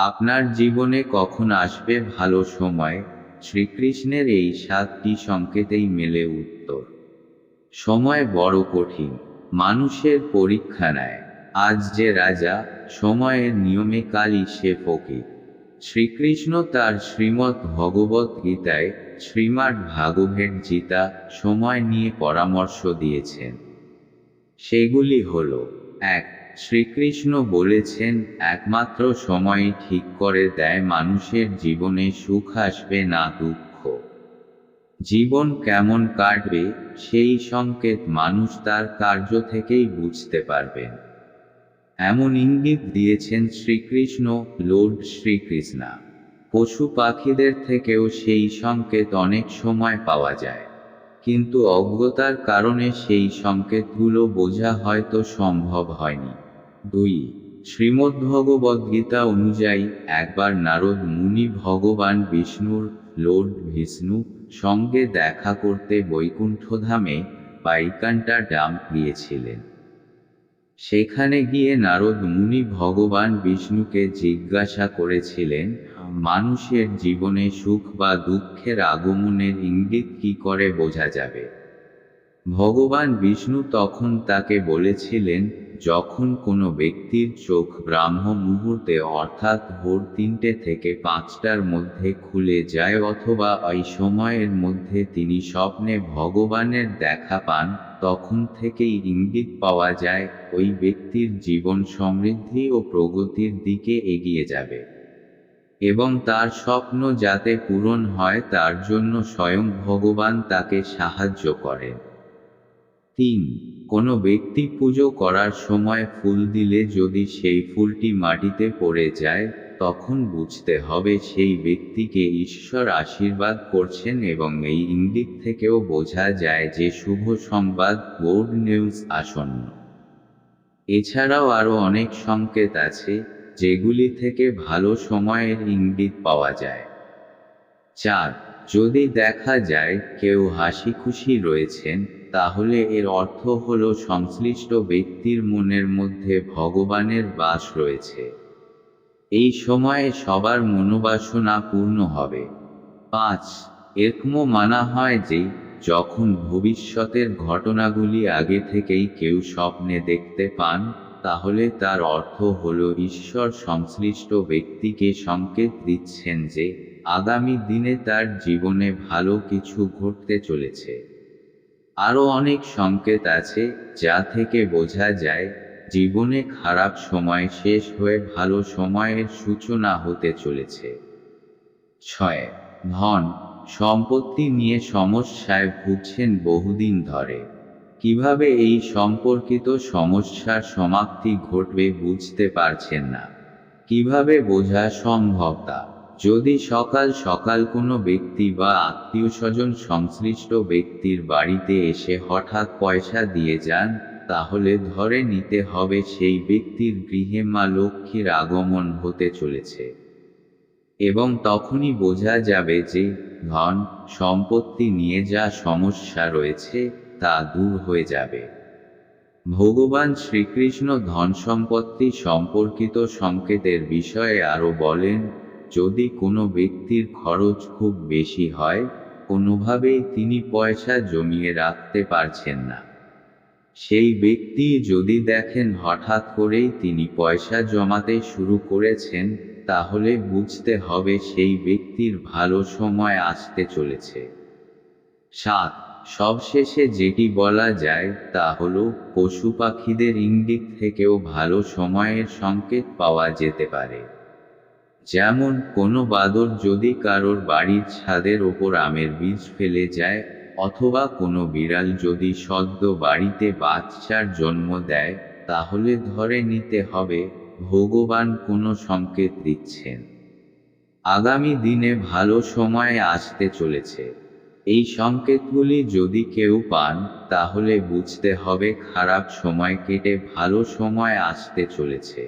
আপনার জীবনে কখন আসবে ভালো সময়? শ্রীকৃষ্ণের এই সাতটি সংকেতেই মেলে উত্তর। সময় বড় কঠিন, মানুষের পরীক্ষা নেয়। আজ যে রাজা, সময়ের নিয়মে কালই সে ফকির। শ্রীকৃষ্ণ তার শ্রীমৎ ভগবত গীতায় শ্রীমাট ভাগবত গীতা সময় নিয়ে পরামর্শ দিয়েছেন। সেগুলি হল, এক শ্রীকৃষ্ণ বলেছেন, একমাত্র সময়ই ঠিক করে দেয় মানুষের জীবনে সুখ আসবে না দুঃখ। জীবন কেমন কাটবে, সেই সংকেত মানুষ তার কার্য থেকেই বুঝতে পারবেন। এমন ইঙ্গিত দিয়েছেন শ্রীকৃষ্ণ, লর্ড শ্রীকৃষ্ণা, পশু পাখিদের থেকেও সেই সংকেত অনেক সময় পাওয়া যায়। কিন্তু অজ্ঞতার কারণে সেই সংকেতগুলো বোঝা হয়তো সম্ভব হয়নি। দুই, শ্রীমদ্ভগবদ্গীতা অনুযায়ী একবার নারদ মুনি ভগবান বিষ্ণুর, লর্ড বিষ্ণু সঙ্গে দেখা করতে বৈকুণ্ঠধামে পাইকান্টা ডাম গিয়েছিলেন। সেখানে গিয়ে নারদ মুনি ভগবান বিষ্ণুকে জিজ্ঞাসা করেছিলেন, মানুষের জীবনে সুখ বা দুঃখের আগমনের ইঙ্গিত কি করে বোঝা যাবে? ভগবান বিষ্ণু তখন তাকে বলেছিলেন যখন কোনো ব্যক্তির চোখ ব্রাহ্ম মুহূর্তে অর্থাৎ ভোর তিনটে থেকে পাঁচটার মধ্যে খুলে যায় অথবা ওই সময়ের মধ্যে তিনি স্বপ্নে ভগবানের দেখা পান, তখন থেকেই ইঙ্গিত পাওয়া যায়, ওই ব্যক্তির জীবন সমৃদ্ধি ও প্রগতির দিকে এগিয়ে যাবে। এবং তার স্বপ্ন যাতে পূরণ হয় তার জন্য স্বয়ং ভগবান তাকে সাহায্য করেন। তিন। কোনো ব্যক্তি পুজো করার সময় ফুল দিলে যদি সেই ফুলটি মাটিতে পড়ে যায়, তখন বুঝতে হবে সেই ব্যক্তিকে ঈশ্বর আশীর্বাদ করছেন এবং এই ইঙ্গিত থেকেও বোঝা যায় যে শুভ সংবাদ বোর্ড নিউজ, আসন্ন। এছাড়াও আরও অনেক সংকেত আছে, যেগুলি থেকে ভালো সময়ের ইঙ্গিত পাওয়া যায়। চার যদি দেখা যায় কেউ হাসি খুশি রয়েছেন, তাহলে এর অর্থ হল সংশ্লিষ্ট ব্যক্তির মনের মধ্যে ভগবানের বাস রয়েছে। এই সময়ে সবার মনোবাসনা পূর্ণ হবে। পাঁচ এরকমও মানা হয় যে, যখন ভবিষ্যতের ঘটনাগুলি আগে থেকেই কেউ স্বপ্নে দেখতে পান, তাহলে তার অর্থ হল ঈশ্বর সংশ্লিষ্ট ব্যক্তিকে সংকেত দিচ্ছেন যে আগামী দিনে তার জীবনে ভালো কিছু ঘটতে চলেছে। আরও অনেক সংকেত আছে, যা থেকে বোঝা যায়, জীবনে খারাপ সময় শেষ হয়ে ভালো সময়ের সূচনা হতে চলেছে। ছয়, ধন, সম্পত্তি নিয়ে সমস্যায় ভুগছেন বহুদিন ধরে। কীভাবে এই সম্পর্কিত সমস্যার সমাপ্তি ঘটবে বুঝতে পারছেন না। কীভাবে বোঝা সম্ভব তা? যদি সকাল সকাল কোনো ব্যক্তি বা আত্মীয় স্বজন সংশ্লিষ্ট ব্যক্তির বাড়িতে এসে হঠাৎ পয়সা দিয়ে যান, তাহলে ধরে নিতে হবে সেই ব্যক্তির গৃহে মা লক্ষ্মীর আগমন হতে চলেছে। এবং তখনই বোঝা যাবে যে ধন, সম্পত্তি নিয়ে যা সমস্যা রয়েছে, তা দূর হয়ে যাবে। ভগবান শ্রীকৃষ্ণ ধন সম্পত্তি সম্পর্কিত সংকেতের বিষয়ে আরও বলেন যদি কোনো ব্যক্তির খরচ খুব বেশি হয়, কোনোভাবেই তিনি পয়সা জমিয়ে রাখতে পারছেন না। সেই ব্যক্তি যদি দেখেন হঠাৎ করেই তিনি পয়সা জমাতে শুরু করেছেন, তাহলে বুঝতে হবে সেই ব্যক্তির ভালো সময় আসতে চলেছে। সাত, সবশেষে যেটি বলা যায় তা হল, পশু পাখিদের ইঙ্গিত থেকেও ভালো সময়ের সংকেত পাওয়া যেতে পারে। যেমন কোনো বাদর যদি কারোর বাড়ির ছাদের ওপর আমের বীজ ফেলে যায়, অথবা কোনো বিড়াল যদি সদ্য বাড়িতে বাচ্চার জন্ম দেয়, তাহলে ধরে নিতে হবে, ভগবান কোনো সংকেত দিচ্ছেন। আগামী দিনে ভালো সময়ে আসতে চলেছে। এই সংকেতগুলি যদি কেউ পান, তাহলে বুঝতে হবে খারাপ সময় কেটে ভালো সময় আসতে চলেছে।